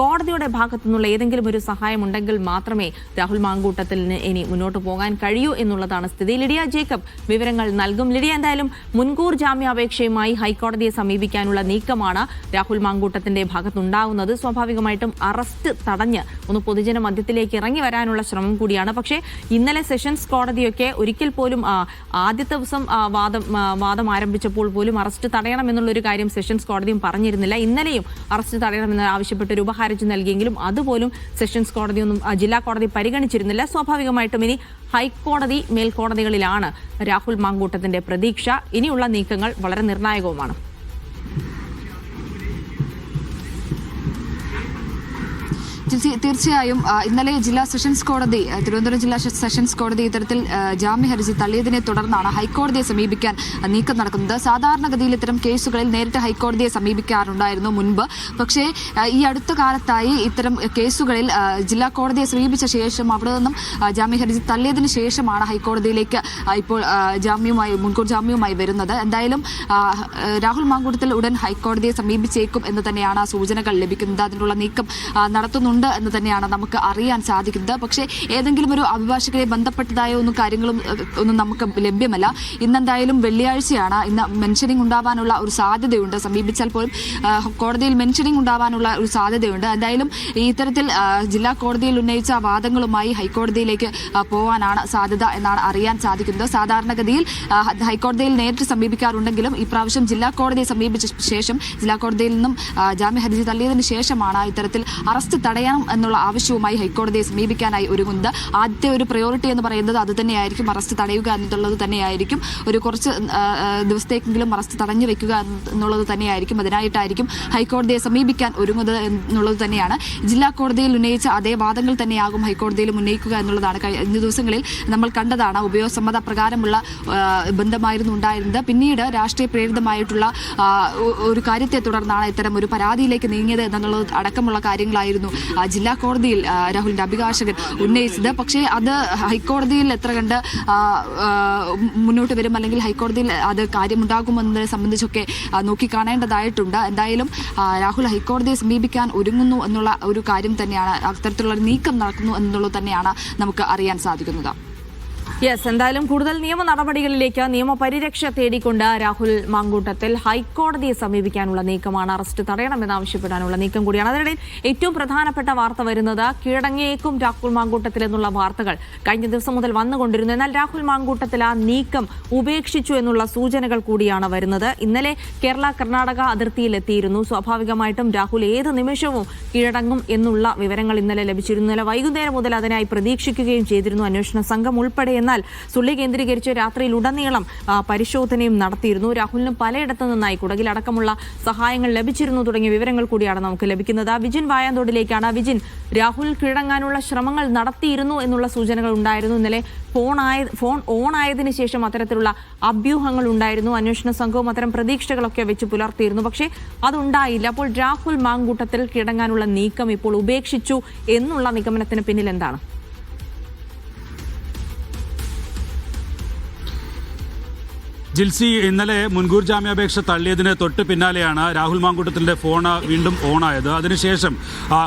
കോടതിയുടെ ഭാഗത്തു നിന്നുള്ള ഏതെങ്കിലും ഒരു സഹായം ഉണ്ടെങ്കിൽ മാത്രമേ രാഹുൽ മാങ്കൂട്ടത്തിന് ഇനി മുന്നോട്ട് പോകാൻ കഴിയൂ എന്നുള്ളതാണ് സ്ഥിതി. ലിഡിയ ജേക്കബ് വിവരങ്ങൾ നൽകും. ലിഡിയ എന്തായാലും മുൻകൂർ ജാമ്യാപേക്ഷയുമായി ഹൈക്കോടതിയെ സമീപിക്കാനുള്ള നീക്കമാണ് രാഹുൽ മാങ്കൂട്ടത്തിന്റെ ഭാഗത്തുണ്ടാകുന്നത് സ്വാഭാവികമായിട്ടും അറസ്റ്റ് തടഞ്ഞ് ഒന്ന് പൊതുജന മധ്യത്തിലേക്ക് ഇറങ്ങി വരാനുള്ള ശ്രമം കൂടിയാണ്. പക്ഷേ ഇന്നലെ സെഷൻസ് കോടതിയൊക്കെ ഒരിക്കൽ പോലും ആദ്യ ദിവസം വാദം വാദം ആരംഭിച്ചപ്പോൾ പോലും അറസ്റ്റ് തടയണമെന്നുള്ളൊരു കാര്യം സെഷൻസ് കോടതിയും പറഞ്ഞിരുന്നില്ല. ഇന്നലെയും അറസ്റ്റ് തടയണമെന്ന് ആവശ്യപ്പെട്ട് ഒരു ഉപഹാരജി നൽകിയെങ്കിലും അതുപോലും സെഷൻസ് കോടതിയൊന്നും ജില്ലാ കോടതി പരിഗണിച്ചിരുന്നില്ല. സ്വാഭാവികമായിട്ടും ഇനി ഹൈക്കോടതി മേൽക്കോടതികളിലാണ് രാഹുൽ മാങ്കൂട്ടത്തിന്റെ പ്രതീക്ഷ. ഇനിയുള്ള നീക്കങ്ങൾ വളരെ നിർണായകവുമാണ്. തീർച്ചയായും ഇന്നലെ ജില്ലാ സെഷൻസ് കോടതി തിരുവനന്തപുരം ജില്ലാ സെഷൻസ് കോടതി ഇത്തരത്തിൽ ജാമ്യ ഹർജി തള്ളിയതിനെ തുടർന്നാണ് ഹൈക്കോടതിയെ സമീപിക്കാൻ നീക്കം നടക്കുന്നത്. സാധാരണഗതിയിൽ ഇത്തരം കേസുകളിൽ നേരിട്ട് ഹൈക്കോടതിയെ സമീപിക്കാറുണ്ടായിരുന്നു മുൻപ്. പക്ഷേ ഈ അടുത്ത കാലത്തായി ഇത്തരം കേസുകളിൽ ജില്ലാ കോടതിയെ സമീപിച്ച ശേഷം അവിടെ നിന്നും ജാമ്യ ഹർജി തള്ളിയതിന് ശേഷമാണ് ഹൈക്കോടതിയിലേക്ക് ഇപ്പോൾ ജാമ്യവുമായി മുൻകൂർ ജാമ്യവുമായി വരുന്നത്. എന്തായാലും രാഹുൽ മാങ്കൂട്ടത്തിൽ ഉടൻ ഹൈക്കോടതിയെ സമീപിച്ചേക്കും എന്ന് തന്നെയാണ് സൂചനകൾ ലഭിക്കുന്നത്. അതിനുള്ള നീക്കം ആ, നടത്തുന്നുണ്ട് എന്ന് തന്നെയാണ് നമുക്ക് അറിയാൻ സാധിക്കുന്നത്. പക്ഷേ ഏതെങ്കിലും ഒരു അഭിഭാഷകരെ ബന്ധപ്പെട്ടതായ ഒന്നും കാര്യങ്ങളും ഒന്നും നമുക്ക് ലഭ്യമല്ല. ഇന്നെന്തായാലും വെള്ളിയാഴ്ചയാണ്. ഇന്ന് മെൻഷനിങ് ഉണ്ടാവാനുള്ള ഒരു സാധ്യതയുണ്ട്. സമീപിച്ചാൽ പോലും കോടതിയിൽ മെൻഷനിങ് ഉണ്ടാവാനുള്ള ഒരു സാധ്യതയുണ്ട്. എന്തായാലും ഇത്തരത്തിൽ ജില്ലാ കോടതിയിൽ ഉന്നയിച്ച വാദങ്ങളുമായി ഹൈക്കോടതിയിലേക്ക് പോവാനാണ് സാധ്യത എന്നാണ് അറിയാൻ സാധിക്കുന്നത്. സാധാരണഗതിയിൽ ഹൈക്കോടതിയിൽ നേരിട്ട് സമീപിക്കാറുണ്ടെങ്കിലും ഇപ്രാവശ്യം ജില്ലാ കോടതിയെ സമീപിച്ച ശേഷം ജില്ലാ കോടതിയിൽ നിന്നും ജാമ്യ ഹർജി തള്ളിയതിനു ശേഷമാണ് ഇത്തരത്തിൽ അറസ്റ്റ് തടയണം എന്നുള്ള ആവശ്യവുമായി ഹൈക്കോടതിയെ സമീപിക്കാനായി ഒരുങ്ങുന്നത്. ആദ്യത്തെ ഒരു പ്രയോറിറ്റി എന്ന് പറയുന്നത് അത് തന്നെയായിരിക്കും. അറസ്റ്റ് തടയുക എന്നുള്ളത് തന്നെയായിരിക്കും. ഒരു കുറച്ച് ദിവസത്തേക്കെങ്കിലും അറസ്റ്റ് തടഞ്ഞു വെക്കുക എന്നുള്ളത് തന്നെയായിരിക്കും. അതിനായിട്ടായിരിക്കും ഹൈക്കോടതിയെ സമീപിക്കാൻ ഒരുങ്ങുന്നത് എന്നുള്ളത് തന്നെയാണ്. ജില്ലാ കോടതിയിൽ ഉന്നയിച്ച അതേ വാദങ്ങൾ തന്നെയാകും ഹൈക്കോടതിയിലും ഉന്നയിക്കുക എന്നുള്ളതാണ്. കഴിഞ്ഞ ദിവസങ്ങളിൽ നമ്മൾ കണ്ടതാണ് ഉപയോഗസമ്മത പ്രകാരമുള്ള ബന്ധമായിരുന്നു ഉണ്ടായിരുന്നത്. പിന്നീട് രാഷ്ട്രീയ പ്രേരിതമായിട്ടുള്ള ഒരു കാര്യത്തെ തുടർന്നാണ് ഇത്തരം ഒരു പരാതിയിലേക്ക് നീങ്ങിയത് എന്നുള്ളത് അടക്കമുള്ള കാര്യങ്ങളായിരുന്നു. ജില്ലാ കോടതിയിൽ രാഹുലിന്റെ അഭിഭാഷകൻ ഉന്നയിച്ചത്. പക്ഷേ അത് ഹൈക്കോടതിയിൽ എത്ര കണ്ട് മുന്നോട്ട് വരും അല്ലെങ്കിൽ ഹൈക്കോടതിയിൽ അത് കാര്യമുണ്ടാകുമെന്നതിനെ സംബന്ധിച്ചൊക്കെ നോക്കിക്കാണേണ്ടതായിട്ടുണ്ട്. എന്തായാലും രാഹുൽ ഹൈക്കോടതിയെ സമീപിക്കാൻ ഒരുങ്ങുന്നു എന്നുള്ള ഒരു കാര്യം തന്നെയാണ് അത്തരത്തിലുള്ള നീക്കം നടക്കുന്നു എന്നുള്ളത് തന്നെയാണ് നമുക്ക് അറിയാൻ സാധിക്കുന്നത്. യെസ് എന്തായാലും കൂടുതൽ നിയമ നടപടികളിലേക്ക് നിയമപരിരക്ഷ തേടിക്കൊണ്ട് രാഹുൽ മാങ്കൂട്ടത്തിൽ ഹൈക്കോടതിയെ സമീപിക്കാനുള്ള നീക്കമാണ് അറസ്റ്റ് തടയണമെന്നാവശ്യപ്പെടാനുള്ള നീക്കം കൂടിയാണ്. അതിനിടയിൽ ഏറ്റവും പ്രധാനപ്പെട്ട വാർത്ത വരുന്നത് കീഴടങ്ങിയേക്കും രാഹുൽ മാങ്കൂട്ടത്തിൽ എന്നുള്ള വാർത്തകൾ കഴിഞ്ഞ ദിവസം മുതൽ വന്നുകൊണ്ടിരുന്നു. എന്നാൽ രാഹുൽ മാങ്കൂട്ടത്തിൽ ആ നീക്കം ഉപേക്ഷിച്ചു എന്നുള്ള സൂചനകൾ കൂടിയാണ് വരുന്നത്. ഇന്നലെ കേരള കർണാടക അതിർത്തിയിൽ എത്തിയിരുന്നു സ്വാഭാവികമായിട്ടും രാഹുൽ ഏത് നിമിഷവും കീഴടങ്ങും എന്നുള്ള വിവരങ്ങൾ ഇന്നലെ ലഭിച്ചിരുന്നു. ഇന്നലെ വൈകുന്നേരം മുതൽ അതിനായി പ്രതീക്ഷിക്കുകയും ചെയ്തിരുന്നു. അന്വേഷണ സംഘം ഉൾപ്പെടെ എന്നാൽ സുള്ളി കേന്ദ്രീകരിച്ച് രാത്രിയിൽ ഉടനീളം പരിശോധനയും നടത്തിയിരുന്നു. രാഹുലിന് പലയിടത്തു നിന്നായി കുടകിലടക്കമുള്ള സഹായങ്ങൾ ലഭിച്ചിരുന്നു തുടങ്ങിയ വിവരങ്ങൾ കൂടിയാണ് നമുക്ക് ലഭിക്കുന്നത്. വിജിൻ വായാന്തോടിലേക്കാണ്. വിജിൻ രാഹുൽ കീഴടങ്ങാനുള്ള ശ്രമങ്ങൾ നടത്തിയിരുന്നു എന്നുള്ള സൂചനകൾ ഉണ്ടായിരുന്നു. ഇന്നലെ ഫോൺ ആയ ഫോൺ ഓൺ ആയതിനു ശേഷം അത്തരത്തിലുള്ള അഭ്യൂഹങ്ങൾ ഉണ്ടായിരുന്നു. അന്വേഷണ സംഘവും അത്തരം പ്രതീക്ഷകളൊക്കെ വെച്ച് പുലർത്തിയിരുന്നു. പക്ഷേ അതുണ്ടായില്ല. അപ്പോൾ രാഹുൽ മാങ്കൂട്ടത്തിൽ കീഴടങ്ങാനുള്ള നീക്കം ഇപ്പോൾ ഉപേക്ഷിച്ചു എന്നുള്ള നിഗമനത്തിന് പിന്നിൽ എന്താണ്? ജിൽസി ഇന്നലെ മുൻകൂർ ജാമ്യാപേക്ഷ തള്ളിയതിന് തൊട്ട് പിന്നാലെയാണ് രാഹുൽ മാങ്കൂട്ടത്തിന്റെ ഫോൺ വീണ്ടും ഓണായത്. അതിനുശേഷം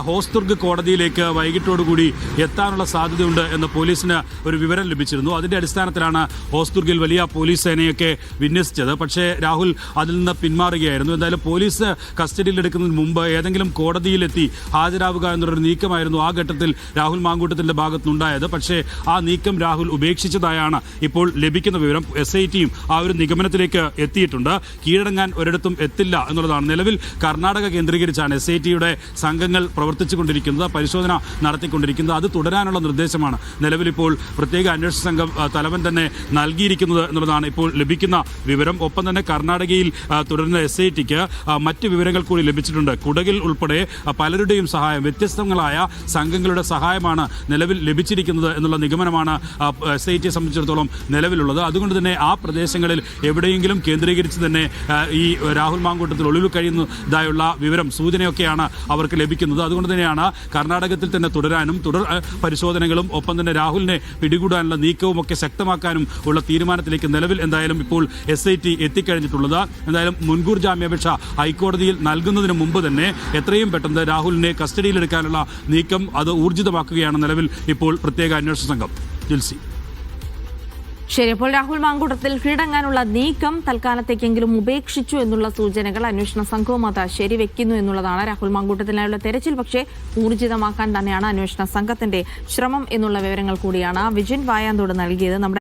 ഹോസ്ദുർഗ് കോടതിയിലേക്ക് വൈകിട്ടോടുകൂടി എത്താനുള്ള സാധ്യതയുണ്ട് എന്ന് പോലീസിന് ഒരു വിവരം ലഭിച്ചിരുന്നു. അതിന്റെ അടിസ്ഥാനത്തിലാണ് ഹോസ്ദുർഗിൽ വലിയ പോലീസ് സേനയൊക്കെ വിന്യസിച്ചത്. പക്ഷേ രാഹുൽ അതിൽ നിന്ന് പിന്മാറുകയായിരുന്നു. എന്തായാലും പോലീസ് കസ്റ്റഡിയിലെടുക്കുന്നതിന് മുമ്പ് ഏതെങ്കിലും കോടതിയിലെത്തി ഹാജരാവുക എന്നൊരു നീക്കമായിരുന്നു ആ ഘട്ടത്തിൽ രാഹുൽ മാങ്കൂട്ടത്തിന്റെ ഭാഗത്തുനിന്നുണ്ടായത്. പക്ഷേ ആ നീക്കം രാഹുൽ ഉപേക്ഷിച്ചതായാണ് ഇപ്പോൾ ലഭിക്കുന്ന വിവരം. എസ് ഐ ടിയും ആ ഒരു നിഗമനത്തിലേക്ക് എത്തിയിട്ടുണ്ട്. കീഴടങ്ങാൻ ഒരിടത്തും എത്തില്ല എന്നുള്ളതാണ് നിലവിൽ കർണാടക കേന്ദ്രീകരിച്ചാണ് എസ് ഐ ടിയുടെ സംഘങ്ങൾ പ്രവർത്തിച്ചുകൊണ്ടിരിക്കുന്നത് പരിശോധന നടത്തിക്കൊണ്ടിരിക്കുന്നത്. അത് തുടരാനുള്ള നിർദ്ദേശമാണ് നിലവിലിപ്പോൾ പ്രത്യേക അന്വേഷണ സംഘം തലവൻ തന്നെ നൽകിയിരിക്കുന്നത് എന്നുള്ളതാണ് ഇപ്പോൾ ലഭിക്കുന്ന വിവരം. ഒപ്പം തന്നെ കർണാടകയിൽ തുടരുന്ന എസ് ഐ ടിക്ക് മറ്റ് വിവരങ്ങൾ കൂടി ലഭിച്ചിട്ടുണ്ട്. കുടകിൽ ഉൾപ്പെടെ പലരുടെയും സഹായം വ്യത്യസ്തങ്ങളായ സംഘങ്ങളുടെ സഹായമാണ് നിലവിൽ ലഭിച്ചിരിക്കുന്നത് എന്നുള്ള നിഗമനമാണ് എസ് ഐ ടിയെ സംബന്ധിച്ചിടത്തോളം നിലവിലുള്ളത്. അതുകൊണ്ട് തന്നെ ആ പ്രദേശങ്ങളിൽ എവിടെയെങ്കിലും കേന്ദ്രീകരിച്ച് തന്നെ ഈ രാഹുൽ മാങ്കൂട്ടത്തിൽ ഒളിവിൽ കഴിയുന്നതായുള്ള വിവരം സൂചനയൊക്കെയാണ് അവർക്ക് ലഭിക്കുന്നത്. അതുകൊണ്ട് തന്നെയാണ് കർണാടകത്തിൽ തന്നെ തുടരാനും തുടർ പരിശോധനകളും ഒപ്പം തന്നെ രാഹുലിനെ പിടികൂടാനുള്ള നീക്കവും ഒക്കെ ശക്തമാക്കാനും ഉള്ള തീരുമാനത്തിലേക്ക് നിലവിൽ എന്തായാലും ഇപ്പോൾ എസ് ഐ ടി എത്തിക്കഴിഞ്ഞിട്ടുള്ളത്. എന്തായാലും മുൻകൂർ ജാമ്യാപേക്ഷ ഹൈക്കോടതിയിൽ നൽകുന്നതിന് മുമ്പ് തന്നെ എത്രയും പെട്ടെന്ന് രാഹുലിനെ കസ്റ്റഡിയിലെടുക്കാനുള്ള നീക്കം അത് ഊർജിതമാക്കുകയാണ് നിലവിൽ ഇപ്പോൾ പ്രത്യേക അന്വേഷണ സംഘം. ജിൽസി. ശരി അപ്പോൾ രാഹുൽ മാങ്കൂട്ടത്തിൽ കീഴടങ്ങാനുള്ള നീക്കം തൽക്കാലത്തേക്കെങ്കിലും ഉപേക്ഷിച്ചു എന്നുള്ള സൂചനകൾ അന്വേഷണ സംഘവും അത് ശരിവെക്കുന്നു എന്നുള്ളതാണ് രാഹുൽ മാങ്കൂട്ടത്തിനായുള്ള തെരച്ചിൽ. പക്ഷേ ഊർജിതമാക്കാൻ തന്നെയാണ് അന്വേഷണ സംഘത്തിന്റെ ശ്രമം എന്നുള്ള വിവരങ്ങൾ കൂടിയാണ് വിജിൻ വായാന്തോട് നൽകിയത്. നമ്മുടെ